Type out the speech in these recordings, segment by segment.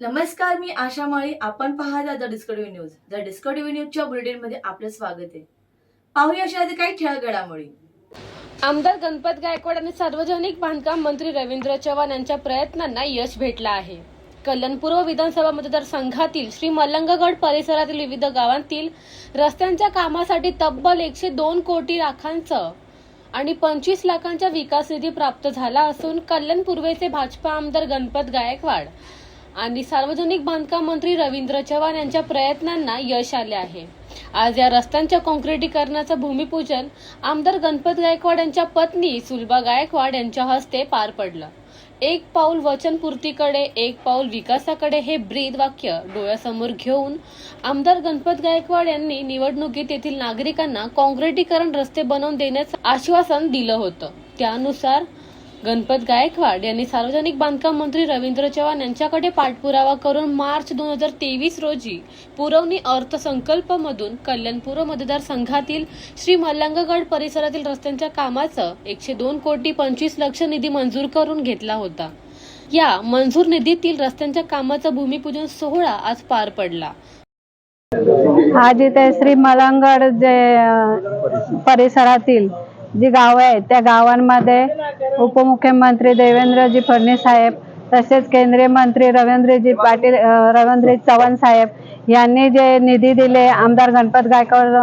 नमस्कार मी आशा माळी. आपण पाहता the discovery news. The discovery न्यूजच्या बुलेटिनमध्ये आपलं स्वागत आहे. पाहूया अशा आधी काही ठळक घडामोडी आमदार गणपत गायकवाड आणि सार्वजनिक बांधकाम मंत्री रवींद्र चव्हाण यांच्या प्रयत्नांना यश भेटलं आहे. कल्याण पूर्व विधानसभा मतदारसंघातील श्री मलंगगड परिसरातील विविध गावांतील रस्त्यांच्या कामासाठी तब्बल एकशे दोन कोटी लाखांचं आणि पंचवीस लाखांचा विकास निधी प्राप्त झाला असून कल्याण पूर्वेचे भाजपा आमदार गणपत गायकवाड आणि सार्वजनिक बांधकाम मंत्री रवींद्र चव्हाण यांच्या प्रयत्नांना यश आले आहे. आज या रस्त्यांच्या काँक्रिटीकरणाचं भूमिपूजन आमदार गणपत गायकवाड यांच्या पत्नी सुलभा गायकवाड यांच्या हस्ते पार पडलं. एक पाऊल वचनपूर्तीकडे एक पाऊल विकासाकडे हे ब्रीद वाक्य डोळ्यासमोर घेऊन आमदार गणपत गायकवाड यांनी निवडणुकीत येथील नागरिकांना काँक्रिटीकरण रस्ते बनवून देण्याचं आश्वासन दिलं होतं. त्यानुसार गणपत गायकवाड यांनी सार्वजनिक बांधकाम मंत्री रवींद्र चव्हाण यांच्याकडे पाठपुरावा करून मार्च दोन हजार तेवीस रोजी पुरवणी अर्थसंकल्पमधून कल्याणपूर्व मतदारसंघातील श्री मल्लांगगड परिसरातील रस्त्यांच्या कामाचं एकशे दोन कोटी पंचवीस लक्ष निधी मंजूर करून घेतला होता. या मंजूर निधीतील रस्त्यांच्या कामाचा भूमिपूजन सोहळा आज पार पडला. आज इथे श्री मलंगड जे परिसरातील जी गावं आहेत त्या गावांमध्ये उपमुख्यमंत्री देवेंद्रजी फडणवीस साहेब तसेच केंद्रीय मंत्री रवींद्रजी पाटील रवींद्रजी चव्हाण साहेब यांनी जे निधी दिले आमदार गणपत गायकवाड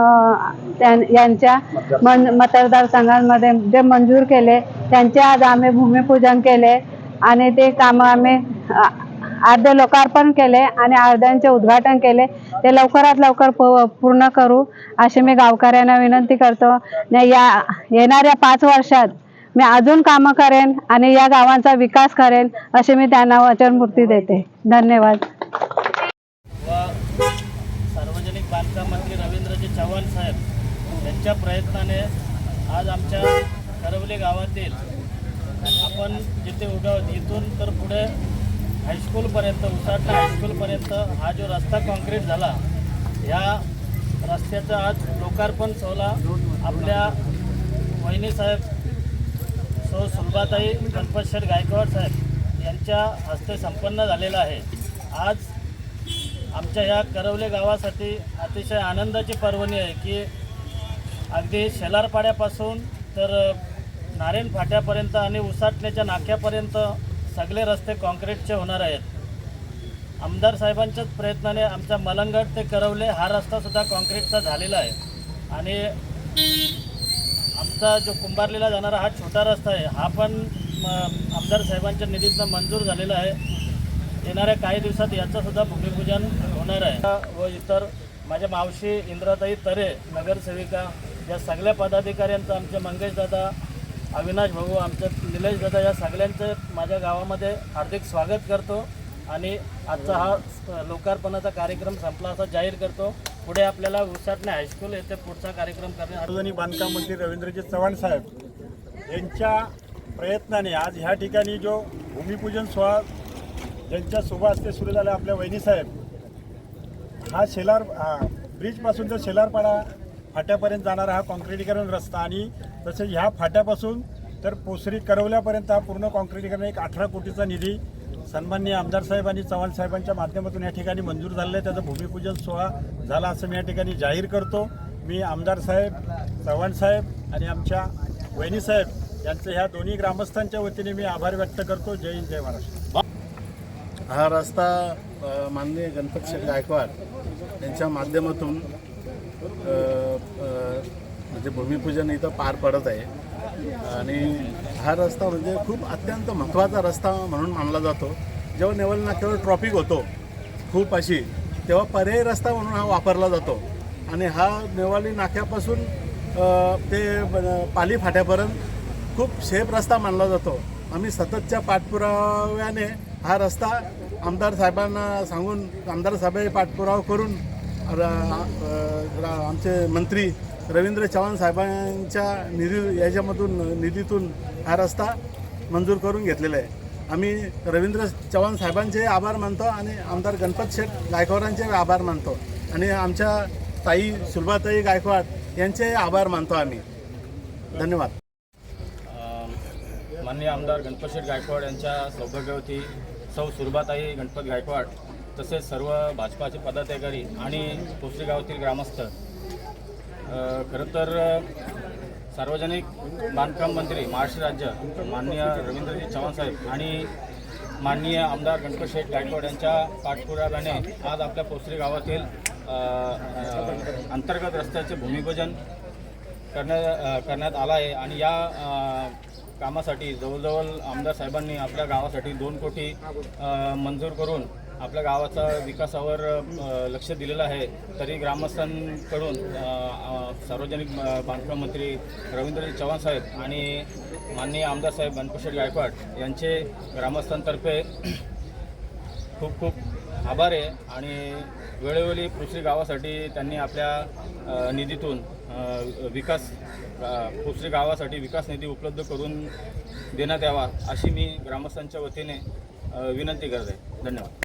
त्यां- यांच्या मन मतदारसंघांमध्ये जे मंजूर केले त्यांचे आज आम्ही भूमिपूजन केले आणि ते कामं आम्ही अर्धे लोकार्पण केले आणि अर्ध्यांचे उद्घाटन केले. ते लवकरात लवकर पूर्ण करू अशी मी गावकऱ्यांना विनंती करतो. या येणाऱ्या पाच वर्षात मी अजून कामं करेन आणि या गावांचा विकास करेन अशी मी त्यांना वचनपूर्ती देते. धन्यवाद. सार्वजनिक बांधकाम मंत्री रवींद्रजी चव्हाण साहेब यांच्या प्रयत्नाने आज आमच्या करवली गावातील आपण जिथे उभे आहोत इथून तर पुढे हायस्कूलपर्यंत उसाटणा हायस्कूलपर्यंत हा जो रस्ता कॉन्क्रीट झाला या रस्त्याचा आज लोकार्पण सोहळा आपल्या वहिनीसाहेब सो सुलभाताई गणपतशेठ गायकवाड साहेब यांच्या हस्ते संपन्न झालेला आहे. आज आमच्या ह्या करवले गावासाठी अतिशय आनंदाची पर्वणी आहे की अगदी शेलारपाड्यापासून तर नारायण फाट्यापर्यंत आणि उसाटण्याच्या नाक्यापर्यंत सगळे रस्ते कॉन्क्रीटचे होणार आहेत. आमदार साहेबांच्याच प्रयत्नाने आमचा मलंगड ते करवले हा रस्तासुद्धा कॉन्क्रीटचा झालेला आहे. आणि आमचा जो कुंभारलीला जाणारा हा छोटा रस्ता आहे हा पण म, आमदार साहेबांच्या निधीतनं मंजूर झालेला आहे. येणाऱ्या काही दिवसात याचंसुद्धा भूमिपूजन होणार आहे. व इतर माझ्या मावशी इंद्राताई तरे नगरसेविका या सगळ्या पदाधिकाऱ्यांचं आमचे मंगेशदादा अविनाश भाऊ आमच्या निलेश दादा या सगळ्यांचं माझ्या गावामध्ये हार्दिक स्वागत करतो आणि आजचा हा स- लोकार्पणाचा कार्यक्रम संपला असा जाहीर करतो. पुढे आपल्याला उसाटणे हायस्कूल येथे पुढचा कार्यक्रम करणे सार्वजनिक बांधकाम मंत्री रवींद्रजी चव्हाण साहेब यांच्या प्रयत्नाने आज ह्या ठिकाणी जो भूमिपूजन सोहळा ज्यांच्या शुभ हस्ते सुरू झाला आपल्या वहिनीसाहेब हा शेलार हा ब्रिजपासून तर शेलारपाडा फाट्यापर्यंत जाणारा हा कॉन्क्रिटीकरण रस्ता आणि तसेच ह्या फाट्यापासून तर पोसरी करवल्यापर्यंत हा पूर्ण कॉन्क्रीटीकरण एक अठरा कोटीचा निधी सन्माननीय आमदार साहेब आणि चव्हाण साहेबांच्या माध्यमातून या ठिकाणी मंजूर झालेलं आहे. त्याचं भूमिपूजन सोहळा झाला असं मी या ठिकाणी जाहीर करतो. मी आमदार साहेब चव्हाण साहेब आणि आमच्या वहिनी साहेब ह्या दोन्ही ग्रामस्थांच्या वतीने मी आभार व्यक्त करतो. जय हिंद जय महाराष्ट्र. हा रस्ता माननीय गणपत शेठ गायकवाड यांच्या माध्यमातून म्हणजे भूमिपूजन इथं पार पडत आहे. आणि हा रस्ता म्हणजे खूप अत्यंत महत्त्वाचा रस्ता म्हणून मानला जातो. जेव्हा नेवल नाक्यावर ट्रॉफिक होतो खूप अशी तेव्हा पर्यायी रस्ता म्हणून हा वापरला जातो. आणि हा नेवाली नाक्यापासून ते पाली फाट्यापर्यंत खूप सेफ रस्ता मानला जातो. आम्ही सततच्या पाठपुराव्याने हा रस्ता आमदार साहेबांना सांगून आमदार साहेब पाठपुरावा करून आमचे मंत्री रवींद्र चव्हाण साहेबांच्या निधी याच्यामधून निधीतून हा रस्ता मंजूर करून घेतलेला आहे. आम्ही रवींद्र चव्हाण साहेबांचे आभार मानतो आणि आमदार गणपत शेठ गायकवाडांचे आभार मानतो. आणि आमच्या ताई सुलभाताई गायकवाड यांचे आभार मानतो आम्ही. धन्यवाद. माननीय आमदार गणपत शेठ गायकवाड यांच्या सौभाग्यवती सौ सुरभाताई गणपत गायकवाड तसेच सर्व भाजपाचे पदाधिकारी आणि भोसरी गावातील ग्रामस्थ खरं तर सार्वजनिक बांधकाम मंत्री महाराष्ट्र राज्य माननीय रवींद्रजी चव्हाण साहेब आणि माननीय आमदार गणपत शेठ गायकवाड यांच्या पाठपुराव्याने आज आपल्या पोसरी गावातील अंतर्गत रस्त्याचे भूमिपूजन करण्यात करण्यात आला आहे आणि या कामासाठी जवळजवळ आमदार साहेबांनी आपल्या गावासाठी दोन कोटी मंजूर करून आपल्या गावाचा विकासावर लक्ष दिलेलं आहे. तरी ग्रामस्थांकडून सार्वजनिक बांधकाम मंत्री रवींद्रजी चव्हाण साहेब आणि माननीय आमदार साहेब गणपशेठ गायकवाड यांचे ग्रामस्थांतर्फे खूप खूप आभार आहे. आणि वेळोवेळी पुसरी गावासाठी त्यांनी आपल्या निधीतून विकास पुसरी गावासाठी विकास निधी उपलब्ध करून देण्यात यावा अशी मी ग्रामस्थांच्या वतीने विनंती करत आहे धन्यवाद.